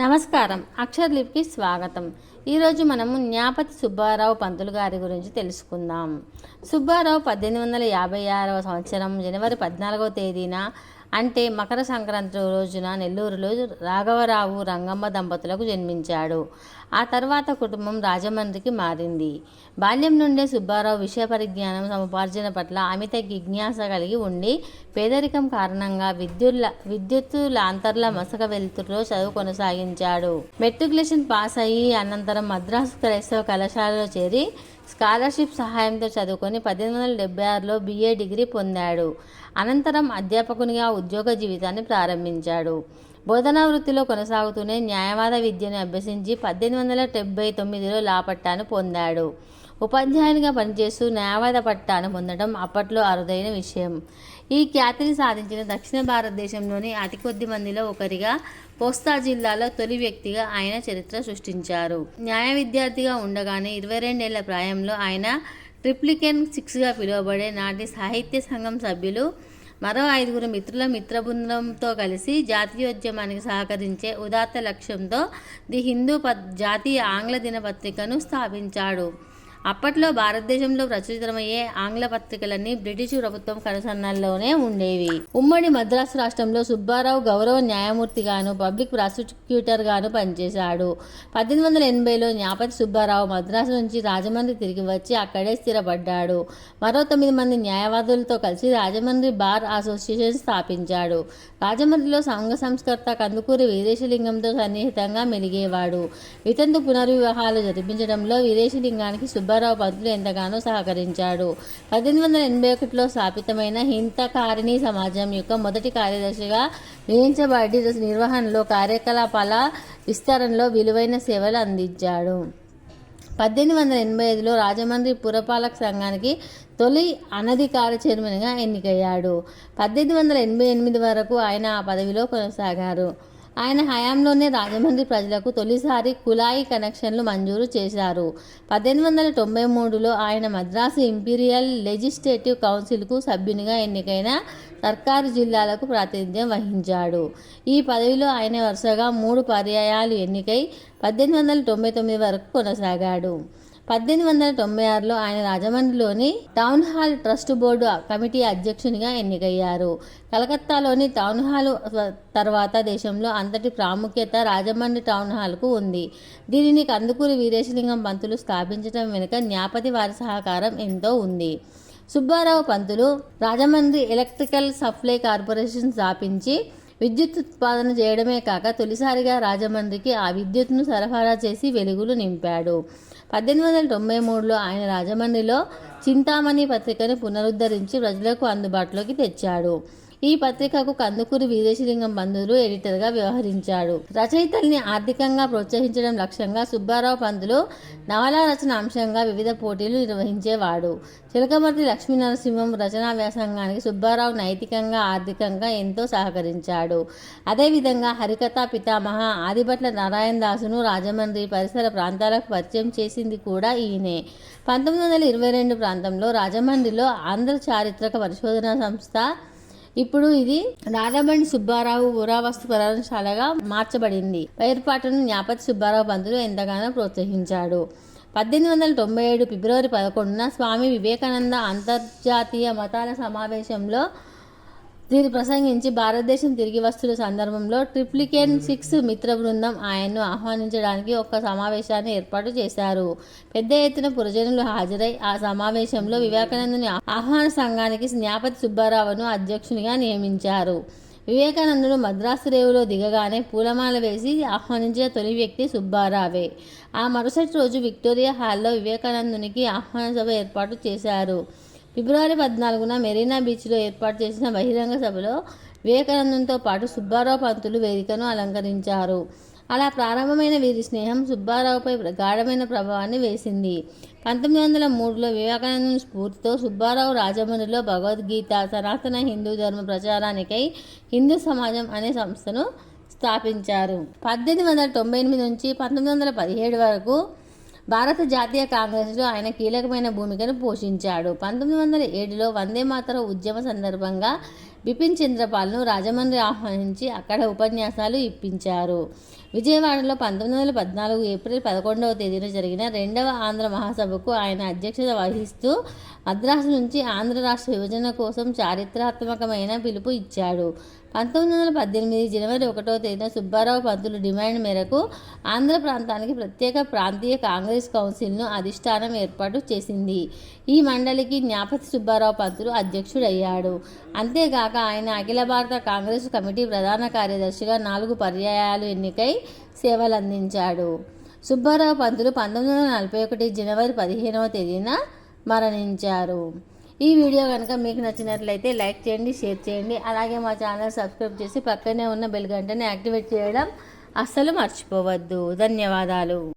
నమస్కారం. అక్షర్లిప్కి స్వాగతం. ఈరోజు మనము న్యాపతి సుబ్బారావు పంతులు గారి గురించి తెలుసుకుందాం. సుబ్బారావు పద్దెనిమిది వందల యాభై ఆరవ సంవత్సరం జనవరి పద్నాలుగవ తేదీన అంటే మకర సంక్రాంతి రోజున నెల్లూరులో రాఘవరావు రంగమ్మ దంపతులకు జన్మించాడు. ఆ తర్వాత కుటుంబం రాజమండ్రికి మారింది. బాల్యం నుండే సుబ్బారావు విషయ పరిజ్ఞానం సముపార్జన పట్ల అమిత జిజ్ఞాస కలిగి ఉండి పేదరికం కారణంగా విద్యుల్ల విద్యుత్తు లాంతర్ల మసక వెలుతురులో చదువు కొనసాగించాడు. మెట్రికులేషన్ పాస్ అయ్యి అనంతరం మద్రాసు క్రైస్తవ కళాశాలలో చేరి స్కాలర్షిప్ సహాయంతో చదువుకొని పద్దెనిమిది వందల డెబ్బై ఆరులో బిఏ డిగ్రీ పొందాడు. అనంతరం అధ్యాపకునిగా ఉద్యోగ జీవితాన్ని ప్రారంభించాడు. బోధనా వృత్తిలో కొనసాగుతూనే న్యాయవాద విద్యను అభ్యసించి పద్దెనిమిది వందల డెబ్బై తొమ్మిదిలో లా పట్టాను పొందాడు. ఉపాధ్యాయునిగా పనిచేస్తూ న్యాయవాద పట్టాను పొందడం అప్పట్లో అరుదైన విషయం. ఈ ఖ్యాతిని సాధించిన దక్షిణ భారతదేశంలోని అతి కొద్ది మందిలో ఒకరిగా కోస్తా జిల్లాలో తొలి వ్యక్తిగా ఆయన చరిత్ర సృష్టించారు. న్యాయ విద్యార్థిగా ఉండగానే ఇరవై రెండేళ్ళ ప్రాయంలో ఆయన ట్రిప్లికెన్ సిక్స్గా పిలువబడే నాటి సాహిత్య సంఘం సభ్యులు మరో ఐదుగురు మిత్రుల మిత్ర బృందంతో కలిసి జాతీయోద్యమానికి సహకరించే ఉదాత్త లక్ష్యంతో ది హిందూ ప జాతీయ ఆంగ్ల దినపత్రికను స్థాపించాడు. అప్పట్లో భారతదేశంలో ప్రచురితమయ్యే ఆంగ్ల పత్రికలన్నీ బ్రిటిష్ ప్రభుత్వం కనుసన్నల్లోనే ఉండేవి. ఉమ్మడి మద్రాసు రాష్ట్రంలో సుబ్బారావు గౌరవ న్యాయమూర్తిగాను పబ్లిక్ ప్రాసిక్యూటర్ గాను పనిచేశాడు. పద్దెనిమిది వందల ఎనభైలో న్యాపతి సుబ్బారావు మద్రాసు నుంచి రాజమండ్రి తిరిగి వచ్చి అక్కడే స్థిరపడ్డాడు. మరో తొమ్మిది మంది న్యాయవాదులతో కలిసి రాజమండ్రి బార్ అసోసియేషన్ స్థాపించాడు. రాజమండ్రిలో సంఘ సంస్కర్త కందుకూరి వీరేశలింగంతో సన్నిహితంగా మెలిగేవాడు. వితంతు పునర్వివాహాలు జరిపించడంలో వీరేశలింగానికి సుబ్బారావు పంతులు ఎంతగానో సహకరించాడు. పద్దెనిమిది వందల ఎనభై ఒకటిలో స్థాపితమైన హింతకారిణి సమాజం యొక్క మొదటి కార్యదర్శిగా నియమించబడి నిర్వహణలో కార్యకలాపాల విస్తరణలో విలువైన సేవలు అందించాడు. పద్దెనిమిది వందల ఎనభై ఐదులో రాజమండ్రి పురపాలక సంఘానికి తొలి అనధికార చైర్మన్గా ఎన్నికయ్యాడు. పద్దెనిమిది వందల ఎనభై ఎనిమిది వరకు ఆయన ఆ పదవిలో కొనసాగారు. ఆయన హయాంలోనే రాజమండ్రి ప్రజలకు తొలిసారి కులాయి కనెక్షన్లు మంజూరు చేశారు. పద్దెనిమిది వందల తొంభై మూడులో ఆయన మద్రాసు ఇంపీరియల్ లెజిస్లేటివ్ కౌన్సిల్కు సభ్యునిగా ఎన్నికైన సర్కారు జిల్లాలకు ప్రాతినిధ్యం వహించాడు. ఈ పదవిలో ఆయన వరుసగా మూడు పర్యాయాలు ఎన్నికై పద్దెనిమిది వందల తొంభై తొమ్మిది వరకు కొనసాగాడు. పద్దెనిమిది వందల తొంభై ఆరులో ఆయన రాజమండ్రిలోని town hall trust board committee అధ్యక్షునిగా ఎన్నికయ్యారు. కలకత్తాలోని టౌన్ హాల్ తర్వాత దేశంలో అంతటి ప్రాముఖ్యత రాజమండ్రి టౌన్ హాల్కు ఉంది. దీనిని కందుకూరి వీరేశలింగం పంతులు స్థాపించడం వెనుక న్యాపతి వారి సహకారం ఎంతో ఉంది. Subba Rao Pantulu Rajahmundry electrical supply corporation స్థాపించి విద్యుత్ ఉత్పాదన చేయడమే కాక తొలిసారిగా రాజమండ్రికి ఆ విద్యుత్ను సరఫరా చేసి వెలుగులు నింపాడు. పద్దెనిమిది వందల తొంభై మూడులో ఆయన రాజమండ్రిలో చింతామణి పత్రికను పునరుద్ధరించి ప్రజలకు అందుబాటులోకి తెచ్చాడు. ఈ పత్రికకు కందుకూరి వీరేశలింగం బంధువులు ఎడిటర్గా వ్యవహరించాడు. రచయితల్ని ఆర్థికంగా ప్రోత్సహించడం లక్ష్యంగా సుబ్బారావు పంతులు నవలా రచన అంశంగా వివిధ పోటీలు నిర్వహించేవాడు. చిలకమర్తి లక్ష్మీనరసింహం రచనా వ్యాసంగానికి సుబ్బారావు నైతికంగా ఆర్థికంగా ఎంతో సహకరించాడు. అదేవిధంగా హరికథా పితామహ ఆదిభట్ల నారాయణ దాసును రాజమండ్రి పరిసర ప్రాంతాలకు పరిచయం చేసింది కూడా ఈయనే. పంతొమ్మిది వందల ఇరవై రెండు ప్రాంతంలో రాజమండ్రిలో ఆంధ్ర చారిత్రక పరిశోధనా సంస్థ ఇప్పుడు ఇది రాధబండి సుబ్బారావు పురావస్తు ప్రదర్శనశాలగా మార్చబడింది. ఏర్పాటును జ్ఞాపతి సుబ్బారావు పంతులు ఎంతగానో ప్రోత్సహించాడు పద్దెనిమిది వందల తొంభై ఏడు ఫిబ్రవరి పదకొండున స్వామి వివేకానంద అంతర్జాతీయ మతాల సమావేశంలో దీన్ని ప్రసంగించి భారతదేశం తిరిగి వస్తున్న సందర్భంలో ట్రిప్లికేన్ సిక్స్ మిత్ర బృందం ఆయన్ను ఆహ్వానించడానికి ఒక సమావేశాన్ని ఏర్పాటు చేశారు. పెద్ద ఎత్తున పురజనులు హాజరై ఆ సమావేశంలో వివేకానందుని ఆహ్వాన సంఘానికి జ్ఞాపతి సుబ్బారావును అధ్యక్షునిగా నియమించారు. వివేకానందుడు మద్రాసు రేవులో దిగగానే పూలమాల వేసి ఆహ్వానించిన తొలి వ్యక్తి సుబ్బారావే. ఆ మరుసటి రోజు విక్టోరియా హాల్లో వివేకానందునికి ఆహ్వాన సభ ఏర్పాటు చేశారు. ఫిబ్రవరి పద్నాలుగున మెరీనా బీచ్లో ఏర్పాటు చేసిన బహిరంగ సభలో వివేకానందంతో పాటు సుబ్బారావు పంతులు వేదికను అలంకరించారు. అలా ప్రారంభమైన వీరి స్నేహం సుబ్బారావుపై గాఢమైన ప్రభావాన్ని వేసింది. పంతొమ్మిది వందల మూడులో వివేకానందం స్ఫూర్తితో సుబ్బారావు రాజమండ్రిలో భగవద్గీత సనాతన హిందూ ధర్మ ప్రచారానికై హిందూ సమాజం అనే సంస్థను స్థాపించారు. పద్దెనిమిది వందల తొంభై ఎనిమిది నుంచి పంతొమ్మిది వందల పదిహేడు వరకు భారత జాతీయ కాంగ్రెస్లో ఆయన కీలకమైన భూమికను పోషించాడు. పంతొమ్మిది వందల ఏడులో వందే మాతర ఉద్యమ సందర్భంగా బిపిన్ చంద్రపాల్ను రాజమండ్రి ఆహ్వానించి అక్కడ ఉపన్యాసాలు ఇప్పించారు. విజయవాడలో పంతొమ్మిది వందల పద్నాలుగు ఏప్రిల్ పదకొండవ తేదీన జరిగిన రెండవ ఆంధ్ర మహాసభకు ఆయన అధ్యక్షత వహిస్తూ మద్రాసు నుంచి ఆంధ్ర రాష్ట్ర విభజన కోసం చారిత్రాత్మకమైన పిలుపు ఇచ్చాడు. పంతొమ్మిది వందల పద్దెనిమిది జనవరి ఒకటో తేదీన సుబ్బారావు పంతులు డిమాండ్ మేరకు ఆంధ్ర ప్రాంతానికి ప్రత్యేక ప్రాంతీయ కాంగ్రెస్ కౌన్సిల్ను అధిష్టానం ఏర్పాటు చేసింది. ఈ మండలికి జ్ఞాపతి సుబ్బారావు పంతులు అధ్యక్షుడయ్యాడు. అంతేగాక ఆయన అఖిల భారత కాంగ్రెస్ కమిటీ ప్రధాన కార్యదర్శిగా నాలుగు పర్యాయాలు ఎన్నికై సేవలందించాడు. సుబ్బారావు పంతులు పంతొమ్మిది వందల నలభై ఒకటి జనవరి పదిహేనవ తేదీన మరణించారు. ఈ వీడియో కనుక మీకు నచ్చినట్లయితే లైక్ చేయండి షేర్ చేయండి. అలాగే మా ఛానల్ సబ్స్క్రైబ్ చేసి పక్కనే ఉన్న బెల్ గంటని యాక్టివేట్ చేయడం అస్సలు మర్చిపోవద్దు. ధన్యవాదాలు.